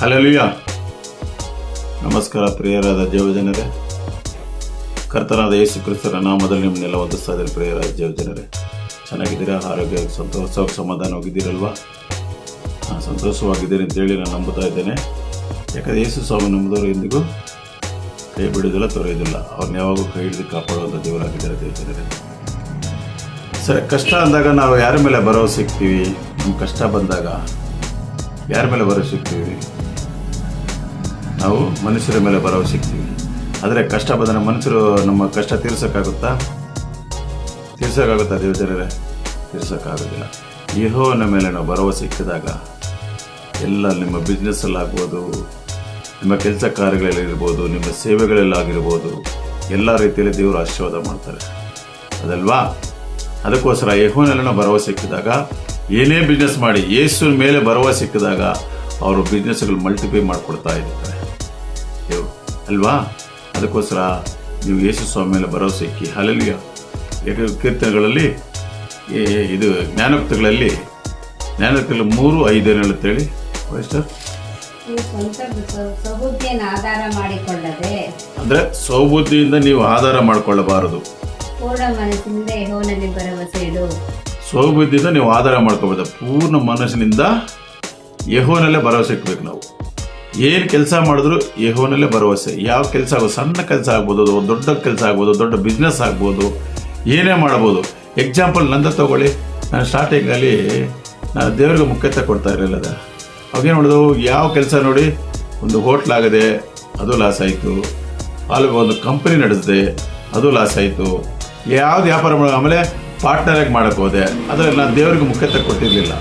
Hallelujah ನಮಸ್ಕಾರ ಪ್ರಿಯರಾದ ದೇವಜನರೇ. ಕರ್ತನಾದ ಯೇಸು ಕ್ರಿಸ್ತರ ನಾಮದಲ್ಲಿ ನಿಮ್ಮನ್ನೆಲ್ಲ ಒಂದಿಸ್ತಾ ಇದ್ದಾರೆ ಪ್ರಿಯರಾದ ದೇವಜನರೇ. ಚೆನ್ನಾಗಿದ್ದೀರಾ? ಆರೋಗ್ಯ ಸಂತೋಷವಾಗಿ ಸಮಾಧಾನವಾಗಿದ್ದೀರಲ್ವಾ ನಾನು ಸಂತೋಷವಾಗಿದ್ದೀನಿ ಅಂತೇಳಿ ನಾನು ನಂಬುತ್ತಾ ಇದ್ದೇನೆ. ಯಾಕಂದರೆ ಯೇಸು ಸ್ವಾಮಿ ನಂಬಿದವರು ಎಂದಿಗೂ ಕೈ ಬಿಡುವುದಿಲ್ಲ ತೊರೆಯೋದಿಲ್ಲ ಅವ್ರನ್ನ ಯಾವಾಗೂ ಕೈ ಹಿಡಿದು ಕಾಪಾಡುವಂಥ ದೇವರಾಗಿದ್ದಾರೆ ದೇವಜನರೇ. ಸರಿ, ಕಷ್ಟ ಅಂದಾಗ ನಾವು ಯಾರ ಮೇಲೆ ಬರೋ ಸಿಗ್ತೀವಿ ನಮ್ಮ ಕಷ್ಟ ಬಂದಾಗ ಯಾರ ಮೇಲೆ ಬರೋ ಸಿಗ್ತೀವಿ ನಾವು ಮನುಷ್ಯರ ಮೇಲೆ ಭರವಸೆ ಸಿಗ್ತೀವಿ ಆದರೆ ಕಷ್ಟ ಬಂದರೆ ಮನುಷ್ಯರು ನಮ್ಮ ಕಷ್ಟ ತೀರ್ಸೋಕ್ಕಾಗುತ್ತಾ? ತೀರ್ಸೋಕ್ಕಾಗುತ್ತಾ ದೇವಜನರೇ? ತೀರ್ಸೋಕ್ಕಾಗೋದಿಲ್ಲ ಯೆಹೋವನ ಮೇಲೆ ನಾವು ಭರವಸೆ ಸಿಕ್ಕಿದಾಗ ಎಲ್ಲ ನಿಮ್ಮ ಬಿಸ್ನೆಸ್ಸಲ್ಲಾಗ್ಬೋದು ನಿಮ್ಮ ಕೆಲಸ ಕಾರ್ಯಗಳಲ್ಲಿರ್ಬೋದು ನಿಮ್ಮ ಸೇವೆಗಳಲ್ಲಾಗಿರ್ಬೋದು ಎಲ್ಲ ರೀತಿಯಲ್ಲಿ ದೇವರು ಆಶೀರ್ವಾದ ಮಾಡ್ತಾರೆ. ಅದಲ್ವಾ? ಅದಕ್ಕೋಸ್ಕರ ಯೆಹೋವನಲ್ಲಿ ನಾವು ಭರವಸೆ ಸಿಕ್ಕಿದಾಗ ಏನೇ ಬಿಸ್ನೆಸ್ ಮಾಡಿ ಯೇಸುವಿನ ಮೇಲೆ ಭರವಸೆ ಸಿಕ್ಕಿದಾಗ ಅವರು ಬಿಸ್ನೆಸ್ಗಳು ಮಲ್ಟಿಪ್ಲೈ ಮಾಡಿಕೊಡ್ತಾ ಇರ್ತಾರೆ. ಅಲ್ವಾ? ಅದಕ್ಕೋಸ್ಕರ ನೀವು ಯೇಸು ಸ್ವಾಮಿ ಮೇಲೆ ಭರವಸೆ ಇಕ್ಕಿ. ಹಲಲಿಯ ಕೀರ್ತನೆಗಳಲ್ಲಿ ಇದು ಜ್ಞಾನೋಕ್ತಿಗಳಲ್ಲಿ ಜ್ಞಾನೋಕ್ತಿಗಳು ಮೂರು ಐದೇನು ಹೇಳುತ್ತೇಳಿ? ವೈಸ್ಟರ್ ಅಂದ್ರೆ ಸೌಬುದ್ಧಿಯಿಂದ ನೀವು ಆಧಾರ ಮಾಡಿಕೊಳ್ಳಬಾರದು. ಸೌಬುದ್ಧಿಯಿಂದ ನೀವು ಆಧಾರ ಮಾಡ್ಕೋಬೋದು. ಪೂರ್ಣ ಮನಸ್ಸಿನಿಂದ ಯಹೋನಲ್ಲೇ ಭರವಸೆ ಇಕ್ಬೇಕು ನಾವು. ಏನು ಕೆಲಸ ಮಾಡಿದ್ರು ಯಹೋನಲ್ಲೇ ಭರವಸೆ. ಯಾವ ಕೆಲಸ ಆಗ್ಬೋದು ಸಣ್ಣ ಕೆಲಸ ಆಗ್ಬೋದು ಅದು ದೊಡ್ಡ ಕೆಲಸ ಆಗ್ಬೋದು, ದೊಡ್ಡ ಬಿಸ್ನೆಸ್ ಆಗ್ಬೋದು, ಏನೇ ಮಾಡ್ಬೋದು. ಎಕ್ಸಾಂಪಲ್ ನಂದ ತಗೊಳ್ಳಿ. ನಾನು ಸ್ಟಾರ್ಟಿಂಗಲ್ಲಿ ನಾನು ದೇವರಿಗೆ ಮುಖ್ಯತೆ ಕೊಡ್ತಾ ಇರಲಿಲ್ಲ ಅದ ಅವಾಗೇನು ಮಾಡೋದು ಯಾವ ಕೆಲಸ ನೋಡಿ, ಒಂದು ಹೋಟ್ಲ್ ಆಗದೆ, ಅದು ಲಾಸ್ ಆಯಿತು. ಅಲ್ಲಿಗೆ ಒಂದು ಕಂಪನಿ ನಡೆಸಿದೆ, ಅದು ಲಾಸ್ ಆಯಿತು. ಯಾವ್ದು ವ್ಯಾಪಾರ ಮಾಡೋ, ಆಮೇಲೆ ಪಾರ್ಟ್ನರಾಗಿ ಮಾಡೋಕ್ಕೆ ಹೋದೆ. ಅದರಲ್ಲಿ ನಾನು ದೇವರಿಗೆ ಮುಖ್ಯತೆ ಕೊಟ್ಟಿರಲಿಲ್ಲ.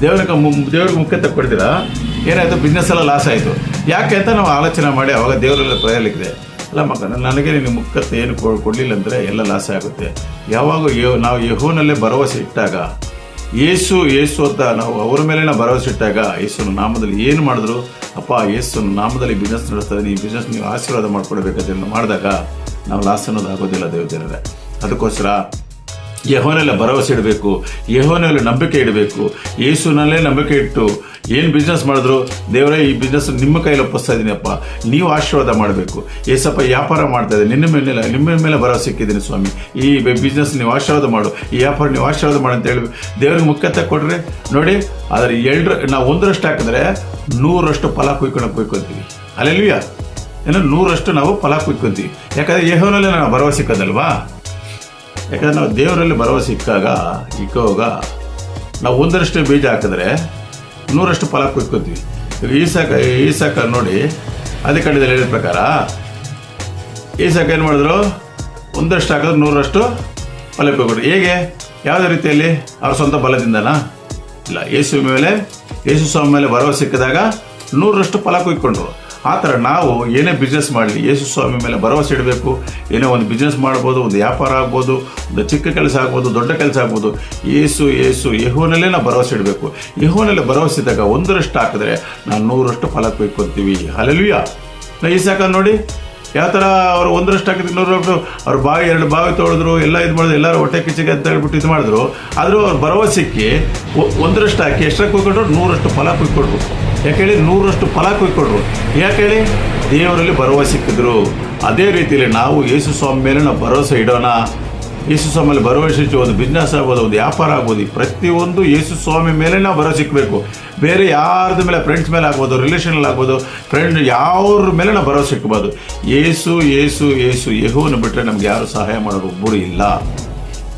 ದೇವರಿಗೆ ಮು- ದೇವ್ರಿಗೆ ಮುಖ್ಯತ್ವ ಕೊಡ್ತೀರಾ ಏನಾಯಿತು ಬಿಸ್ನೆಸ್ ಎಲ್ಲ ಲಾಸ್ ಆಯಿತು. ಯಾಕೆ ಅಂತ ನಾವು ಆಲೋಚನೆ ಮಾಡಿ ಅವಾಗ ದೇವರೆಲ್ಲ ಪ್ರಯಲಿಕ್ಕಿದೆ ಅಲ್ಲ ಮಗ ನನಗೆ ನಿಮ್ಮ ಮುಖ್ಯತ್ವ ಏನು ಕೊಡಲಿಲ್ಲ ಅಂದರೆ ಎಲ್ಲ ಲಾಸ್ ಆಗುತ್ತೆ. ಯಾವಾಗ ನಾವು ಯಹೋನಲ್ಲೇ ಭರವಸೆ ಇಟ್ಟಾಗ ಯೇಸು ಯೇಸು ಅಂತ ನಾವು ಅವರ ಮೇಲೆ ಭರವಸೆ ಇಟ್ಟಾಗ ಯೇಸುನ ನಾಮದಲ್ಲಿ ಏನು ಮಾಡಿದ್ರು? ಅಪ್ಪ ಯೇಸುನ ನಾಮದಲ್ಲಿ ಬಿಸ್ನೆಸ್ ನಡೆಸ್ತದೆ ಈ ಬಿಸ್ನೆಸ್ ನೀವು ಆಶೀರ್ವಾದ ಮಾಡ್ಕೊಡ್ಬೇಕಂತ ಮಾಡಿದಾಗ ನಾವು ಲಾಸ್ ಅನ್ನೋದು ಆಗೋದಿಲ್ಲ ದೇವಜನರೇ. ಅದಕ್ಕೋಸ್ಕರ ಯಹೋನಲ್ಲೇ ಭರವಸೆ ಇಡಬೇಕು ಯಹೋನಲ್ಲಿ ನಂಬಿಕೆ ಇಡಬೇಕು ಯೇಸುನಲ್ಲೇ ನಂಬಿಕೆ ಇಟ್ಟು ಏನು ಬಿಸ್ನೆಸ್ ಮಾಡಿದ್ರು, ದೇವರೇ, ಈ ಬಿಸ್ನೆಸ್ ನಿಮ್ಮ ಕೈಯಲ್ಲಿ ಒಪ್ಪಿಸ್ತಾ ಇದ್ದೀನಪ್ಪ ನೀವು ಆಶೀರ್ವಾದ ಮಾಡಬೇಕು. ಏಸಪ್ಪ ವ್ಯಾಪಾರ ಮಾಡ್ತಾ ಇದ್ದೀನಿ ನಿನ್ನ ಮೇಲೆ, ನಿಮ್ಮ ಮೇಲೆ ಭರವಸೆ ಇಕ್ಕಿದ್ದೀನಿ ಸ್ವಾಮಿ. ಈ ಬಿಸ್ನೆಸ್ ನೀವು ಆಶೀರ್ವಾದ ಮಾಡು. ಈ ವ್ಯಾಪಾರ ನೀವು ಆಶೀರ್ವಾದ ಮಾಡು ಅಂತ ಹೇಳಿ ದೇವರಿಗೆ ಮುಖ್ಯತೆ ಕೊಡ್ರಿ. ನೋಡಿ, ಆದರೆ ಎರಡರ ನಾವು ಒಂದರಷ್ಟು ಹಾಕಿದ್ರೆ ನೂರಷ್ಟು ಫಲ ಕುಯ್ಕೊಳಕ್ಕೆ ಕುಯ್ಕೊತೀವಿ. ಅಲ್ಲೆಲ್ವಿಯಾ ಏನೋ ನೂರಷ್ಟು ನಾವು ಫಲ ಕುಯ್ಕೊತೀವಿ. ಯಾಕಂದರೆ ಯಹೋನಲ್ಲೇ ನಾವು ಭರವಸೆ ಸಿಕ್ಕೋದಲ್ವಾ ಯಾಕಂದ್ರೆ ನಾವು ದೇವರಲ್ಲಿ ಭರವಸೆ ಸಿಕ್ಕಾಗ ಇಕ್ಕೋಗ ನಾವು ಒಂದರಷ್ಟು ಬೀಜ ಹಾಕಿದ್ರೆ ನೂರಷ್ಟು ಫಲ ಕುಯ್ಕೋತೀವಿ ಈಗ ಈ ಸಾಕ ಈ ಸಾಕ ನೋಡಿ, ಅದೇ ಕಂಡಿದ್ದಲ್ಲಿ ಹೇಳಿದ ಪ್ರಕಾರ ಈ ಸಾಕ ಏನು ಮಾಡಿದ್ರು? ಒಂದಷ್ಟು ಹಾಕಿದ್ರೆ ನೂರಷ್ಟು ಫಲ ಕುಯ್ಕೊಟ್ರು ಹೇಗೆ? ಯಾವುದೇ ರೀತಿಯಲ್ಲಿ ಅವ್ರ ಸ್ವಂತ ಬಲದಿಂದನಾ? ಇಲ್ಲ, ಯೇಸು ಮೇಲೆ, ಯೇಸು ಸ್ವಾಮಿ ಮೇಲೆ ಭರವಸೆ ಸಿಕ್ಕಿದಾಗ ನೂರರಷ್ಟು ಫಲ ಕುಯ್ಕೊಂಡ್ರು ಆ ಥರ ನಾವು ಏನೇ ಬಿಸ್ನೆಸ್ ಮಾಡಲಿ, ಯೇಸು ಸ್ವಾಮಿ ಮೇಲೆ ಭರವಸೆ ಇಡಬೇಕು. ಏನೋ ಒಂದು ಬಿಸ್ನೆಸ್ ಮಾಡ್ಬೋದು, ಒಂದು ವ್ಯಾಪಾರ ಆಗ್ಬೋದು, ಒಂದು ಚಿಕ್ಕ ಕೆಲಸ ಆಗ್ಬೋದು, ದೊಡ್ಡ ಕೆಲಸ ಆಗ್ಬೋದು. ಏಸು ಏಸು ಯಹೋನಲ್ಲೇ ನಾವು ಭರವಸೆ ಇಡಬೇಕು. ಯಹೋನಲ್ಲೇ ಭರವಸೆ ಇದ್ದಾಗ ಒಂದರಷ್ಟು ಹಾಕಿದ್ರೆ ನಾವು ನೂರಷ್ಟು ಫಲ ಕೊಯ್ಕೊತೀವಿ ಅಲ್ಲಲ್ವಿಯಾ ನಾ ಈ ಸಾಕ ನೋಡಿ. ಯಾವ ಥರ ಅವ್ರು ಒಂದರಷ್ಟು ಹಾಕಿದ್ರೆ ಅವ್ರ ಬಾವಿ ಎರಡು ಬಾವಿ ತೊಳೆದ್ರು, ಎಲ್ಲ ಇದು ಮಾಡಿದ್ರು, ಎಲ್ಲರೂ ಹೊಟ್ಟೆ ಕಿಚ್ಚಿಗೆ ಅಂತ ಹೇಳ್ಬಿಟ್ಟು ಇದು ಮಾಡಿದ್ರು. ಆದರೂ ಅವ್ರು ಭರವಸೆಗೆ ಒ- ಒಂದರಷ್ಟು ಹಾಕಿ ಎಷ್ಟಕ್ಕೆ ಕುಯ್ಕೊಂಡ್ರು ನೂರಷ್ಟು ಫಲ ಕುಯ್ಕೊಟ್ರು ಯಾಕೆ ಹೇಳಿ? ನೂರಷ್ಟು ಫಲ ಕುಯ್ಕೊಟ್ರು ಯಾಕೆ ಹೇಳಿ? ದೇವರಲ್ಲಿ ಭರವಸೆ ಸಿಕ್ಕಿದ್ರು ಅದೇ ರೀತಿಯಲ್ಲಿ ನಾವು ಯೇಸು ಸ್ವಾಮಿ ಮೇಲೆ ನಾವು ಭರವಸೆ ಇಡೋಣ. ಯೇಸು ಸ್ವಾಮಿ ಮೇಲೆ ಭರವಸೆ ಒಂದು ಬಿಸ್ನೆಸ್ ಆಗ್ಬೋದು ಒಂದು ವ್ಯಾಪಾರ ಆಗ್ಬೋದು ಪ್ರತಿಯೊಂದು ಯೇಸು ಸ್ವಾಮಿ ಮೇಲೆ ನಾವು ಭರವಸೆ ಇಕ್ಕಬೇಕು ಬೇರೆ ಯಾರ್ದ ಮೇಲೆ ಫ್ರೆಂಡ್ಸ್ ಮೇಲೆ ಆಗ್ಬೋದು ರಿಲೇಷನಲ್ಲಿ ಆಗ್ಬೋದು ಫ್ರೆಂಡ್ ಯಾವ್ರ ಮೇಲೆ ನಾವು ಭರವಸೆ ಇಕ್ಕಬಾರ್ದು ಏಸು ಏಸು ಏಸು ಯಹುವನ್ನು ಬಿಟ್ಟರೆ ನಮ್ಗೆ ಯಾರು ಸಹಾಯ ಮಾಡೋರು ಒಬ್ಬರು ಇಲ್ಲ.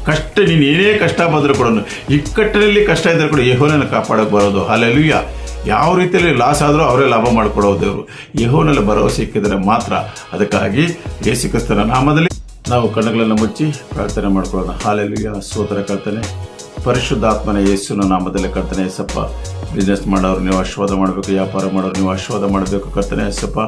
ಕಷ್ಟ, ನೀನು ಏನೇ ಕಷ್ಟ ಬಂದರೂ ಕೂಡ ಇಕ್ಕಟ್ಟಿನಲ್ಲಿ ಕಷ್ಟ ಇದ್ದರೂ ಕೂಡ ಯಹೋನನ್ನ ಕಾಪಾಡೋಕೆ ಬರೋದು. ಅಲ್ಲೆಲ್ಲೂಯ್ಯ ಯಾವ ರೀತಿಯಲ್ಲಿ ಲಾಸ್ ಆದರೂ ಅವರೇ ಲಾಭ ಮಾಡಿಕೊಡೋದು ದೇವರು. ಯಹೋನಲ್ಲಿ ಭರವಸೆ ಇಕ್ಕಿದರೆ ಮಾತ್ರ ಅದಕ್ಕಾಗಿ ಯೇಸು ಕ್ರಿಸ್ತನ ನಾಮದಲ್ಲಿ ನಾವು ಕಣ್ಣುಗಳನ್ನು ಮುಚ್ಚಿ ಪ್ರಾರ್ಥನೆ ಮಾಡ್ಕೊಳ್ಳೋಣ. ಹಾಲೆಲ್ಲಿಗೆ ಸೋದರ ಕರ್ತನೆ ಪರಿಶುದ್ಧಾತ್ಮನ ಯೇಸುನ ನಾಮದಲ್ಲಿ ಕರ್ತನೆ ಎಸಪ್ಪ ಬಿಸ್ನೆಸ್ ಮಾಡೋರು ನೀವು ಆಶೀರ್ವಾದ ಮಾಡಬೇಕು, ವ್ಯಾಪಾರ ಮಾಡೋರು ನೀವು ಆಶೀರ್ವಾದ ಮಾಡಬೇಕು. ಕರ್ತನೆ ಎಸಪ್ಪ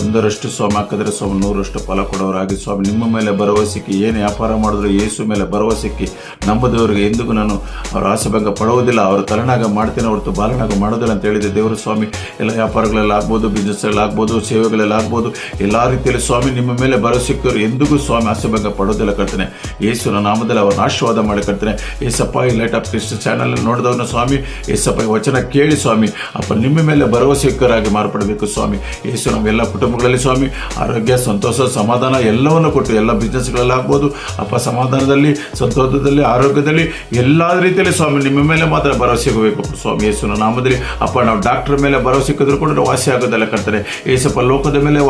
ಒಂದರಷ್ಟು ಸ್ವಾಮಿ ಹಾಕಿದ್ರೆ ಸ್ವಾಮಿ ನೂರಷ್ಟು ಫಲ ಕೊಡೋರಾಗಿ. ಸ್ವಾಮಿ, ನಿಮ್ಮ ಮೇಲೆ ಭರವಸೆಕ್ಕೆ ಏನು ವ್ಯಾಪಾರ ಮಾಡಿದ್ರು ಯೇಸು ಮೇಲೆ ಭರವಸೆಕ್ಕೆ ನಂಬದವರಿಗೆ ಎಂದಿಗೂ ನಾನು ಅವರ ಆಸೆಭಂಗ ಪಡುವುದಿಲ್ಲ ಅವರು ತಲೆನಾಗ ಮಾಡ್ತೀನಿ, ಹೊರತು ಬಾಲನಾಗ ಮಾಡೋದಿಲ್ಲ ಅಂತ ಹೇಳಿದೆ. ದೇವರು ಸ್ವಾಮಿ, ಎಲ್ಲ ವ್ಯಾಪಾರಗಳೆಲ್ಲ ಆಗ್ಬೋದು ಬಿಸ್ನೆಸ್ಗಳಲ್ಲಿ ಆಗ್ಬೋದು, ಸೇವೆಗಳೆಲ್ಲ ಆಗ್ಬೋದು. ಎಲ್ಲ ರೀತಿಯಲ್ಲಿ ಸ್ವಾಮಿ, ನಿಮ್ಮ ಮೇಲೆ ಭರವಸೆಕ್ಕವರು ಎಂದಿಗೂ ಸ್ವಾಮಿ ಆಸೆಭಂಗ ಪಡೋದಿಲ್ಲ ಕರ್ತನೆ. ಯೇಸುನ ನಾಮದಲ್ಲಿ ಅವರನ್ನ ಆಶೀರ್ವಾದ ಮಾಡಿ ಕರ್ತನೆ. ಏಸಪ್ಪ, ಈ ಲೈಟ್ ಕ್ರಿಸ್ಟ್ ಚಾನಲ್ ನೋಡಿದವನ ಸ್ವಾಮಿ, ಏಸಪ್ಪ ವಚನ ಕೇಳಿ ಸ್ವಾಮಿ. ಅಪ್ಪ ನಿಮ್ಮ ಮೇಲೆ ಭರವಸೆಕರಾಗಿ ಮಾರ್ಪಡಬೇಕು ಸ್ವಾಮಿ. ಯೇಸು ನಮ್ಮೆಲ್ಲ ಕುಟುಂಬಗಳಲ್ಲಿ ಸ್ವಾಮಿ, ಆರೋಗ್ಯ, ಸಂತೋಷ, ಸಮಾಧಾನ ಎಲ್ಲವನ್ನು ಕೊಟ್ಟು ಎಲ್ಲ ಬಿಸ್ನೆಸ್ಗಳಲ್ಲಿ ಆಗ್ಬೋದು. ಅಪ್ಪ ಸಮಾಧಾನದಲ್ಲಿ, ಸಂತೋಷದಲ್ಲಿ, ಆರೋಗ್ಯದಲ್ಲಿ ಎಲ್ಲ ರೀತಿಯಲ್ಲಿ ಸ್ವಾಮಿ ನಿಮ್ಮ ಮೇಲೆ ಮಾತ್ರ ಭರವಸೆ ಹೋಗಬೇಕು ಸ್ವಾಮಿ ಯೇಸುನ ನಾಮದಲ್ಲಿ ಅಪ್ಪ ನಾವು ಡಾಕ್ಟರ್ ಮೇಲೆ ಭರವಸೆ ಇಕ್ಕಿದ್ರು ಕೂಡ ನಾವು ವಾಸಿ ಆಗೋದಲ್ಲ ಕರ್ತಾರೆ ಏಸಪ್ಪ ಲೋಕದ ಮೇಲೆ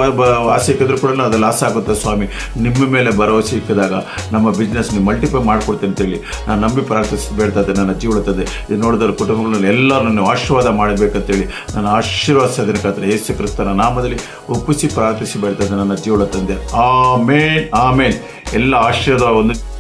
ವಾಸಿ ಇಕ್ಕಿದ್ರು ಕೂಡ ಅದು ಲಾಸ್ ಆಗುತ್ತೆ ಸ್ವಾಮಿ. ನಿಮ್ಮ ಮೇಲೆ ಭರವಸೆ ಇಕ್ಕಿದಾಗ ನಮ್ಮ ಬಿಸ್ನೆಸ್ ನೀವು ಮಲ್ಟಿಫೈ ಮಾಡ್ಕೊಡ್ತೀನಿ ಅಂತೇಳಿ ನಾನು ನಂಬಿ ಪ್ರಾರ್ಥಿಸಿ ಬೇಡ್ತಾ ನನ್ನ ಉಳುತ್ತದೆ ಇದು ನೋಡಿದ್ರೆ ಕುಟುಂಬಗಳಲ್ಲಿ ಎಲ್ಲರೂ ನೀವು ಆಶೀರ್ವಾದ ಮಾಡಬೇಕಂತೇಳಿ ನನ್ನ ಆಶೀರ್ವಾದ ಕರ್ತಾರೆ ಯೇಸು ಕ್ರಿಸ್ತನ ನಾಮದಲ್ಲಿ ಒಪ್ಪಿಸಿ ಪ್ರಾರ್ಥಿಸಿ ಬೇಡ್ತದೆ ನನ್ನ ಅಜ್ಜಿ ತಂದೆ. ಆಮೇನ್ ಆಮೇನ್. ಎಲ್ಲ ಆಶೀರ್ವಾದ ಒಂದು